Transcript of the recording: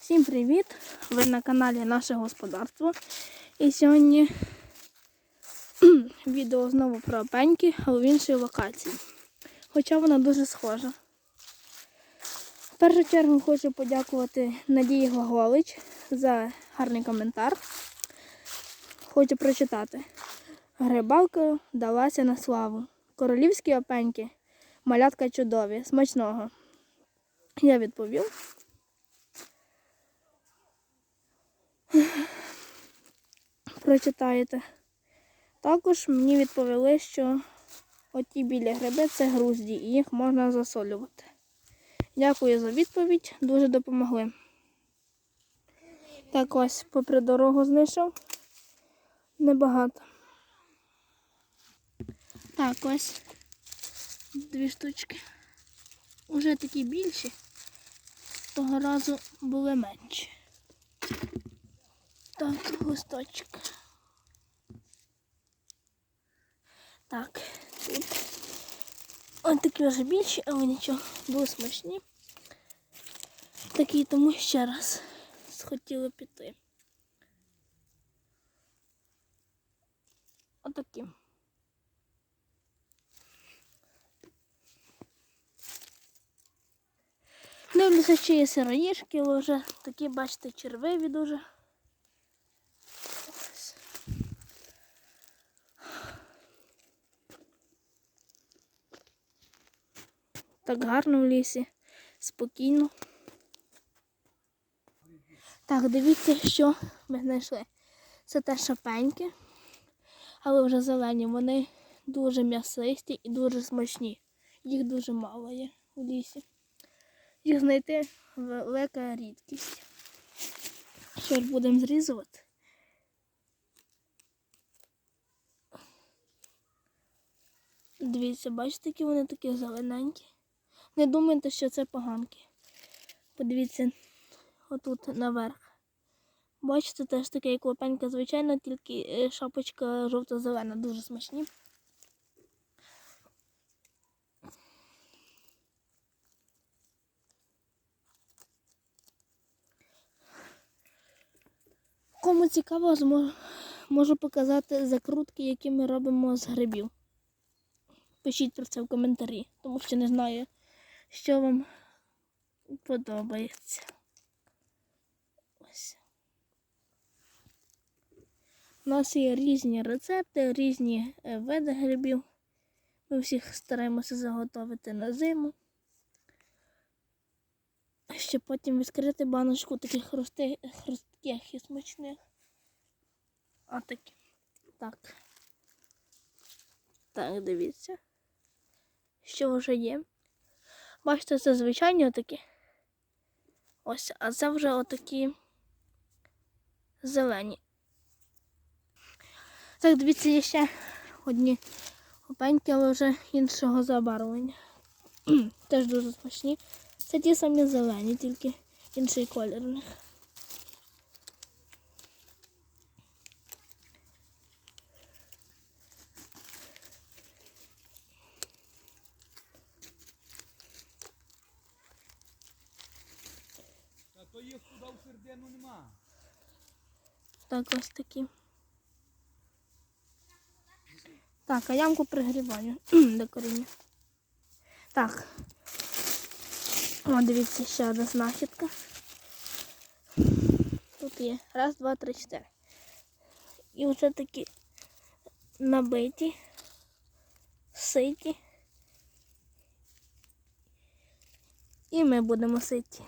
Всім привіт! Ви на каналі Наше Господарство. І сьогодні відео знову про пеньки, але в іншій локації. Хоча вона дуже схожа. В першу чергу хочу подякувати Надії Глаголич за гарний коментар. Хочу прочитати. Грибалка далася на славу. Королівські опеньки, малятка чудові, смачного. Я відповів. Прочитаєте. Також мені відповіли, що оті білі гриби це грузді і їх можна засолювати. Дякую за відповідь, дуже допомогли. Так ось попри дорогу знайшов. Небагато. Так, ось дві штучки. Уже такі більші. Того разу були менші. Так, листочок. Так, тут. Ось такі вже більші, але нічого, були смачні. Такі тому ще раз схотіли піти. Отакі. Дивлюся, чи є сироїшки, але вже такі, бачите, червиві дуже. Так гарно в лісі, спокійно. Так, дивіться, що ми знайшли. Це теж шапеньки, але вже зелені. Вони дуже м'ясисті і дуже смачні. Їх дуже мало є у лісі. Їх знайти велика рідкість. Що ж будемо зрізувати? Дивіться, бачите, які вони такі зелененькі. Не думайте, що це поганки. Подивіться отут наверх. Бачите, теж таке як лопенька, звичайно, тільки е, шапочка жовто-зелена, дуже смачні. Кому цікаво, можу показати закрутки, які ми робимо з грибів. Пишіть про це в коментарі, тому що не знаю, що вам подобається. Ось. У нас є різні рецепти, різні е, види грибів. Ми всіх стараємося заготовити на зиму. Щоб потім відкрити баночку таких хрустких і смачних. Отакі. Так. Так, дивіться. Що вже є. Бачите, це звичайні отакі. Ось, а це вже отакі зелені. Так, дивіться, є ще одні опеньки, але вже іншого забарвлення. Теж дуже смачні. Це ті самі зелені, тільки інший колір у них. То їх туди в середину нема. Так, ось такі. Так, а ямку пригріваю до коріння. Так. О, дивіться, ще одна знахідка. Тут є. Раз, два, три, чотири. І оце такі набиті, ситі. І ми будемо ситі.